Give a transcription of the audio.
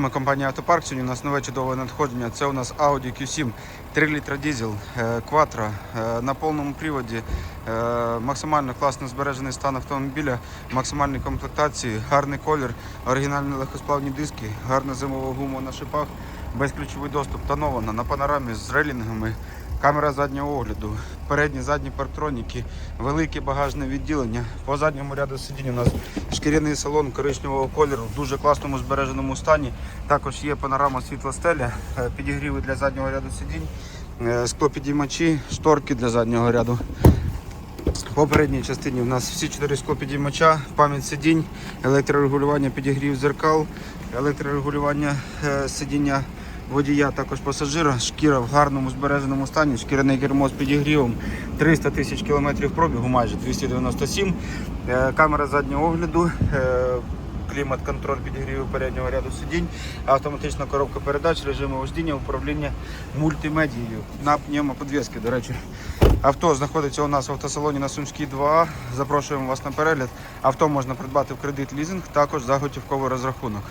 Ми компанія Автопарк. Сьогодні у нас нове чудове надходження. Це у нас Audi Q7, 3 літра дизель, е, Quattro, е, на повному приводі, е, максимально класно збережений стан автомобіля, максимальні комплектації, гарний колір, оригінальні легкосплавні диски, гарна зимова гума на шипах, безключовий доступ, тонована на панорамі з релінгами. Камера заднього огляду, передні задні парктроніки, велике багажне відділення. По задньому ряду сидінь у нас шкіряний салон коричневого кольору в дуже класному збереженому стані. Також є панорама світлостеля, е, підігріви для заднього ряду сидінь, е, склопідіймачі, шторки для заднього ряду. По передній частині у нас всі чотири склопідіймача, пам'ять сидінь, електрорегулювання підігрів зеркал, електрорегулювання е, сидіння водія, також пасажира, шкіра в гарному збереженому стані, шкіряне кермо з підігрівом, 300 тисяч кілометрів пробігу, майже 297. Е, Камера заднього огляду, е, клімат-контроль підігріву переднього ряду сидінь, автоматична коробка передач, режими вождіння, управління мультимедією на пневмоподвіски, до речі. Авто знаходиться у нас в автосалоні на Сумській 2. Запрошуємо вас на перегляд. Авто можна придбати в кредит лізинг, також за готівковий розрахунок.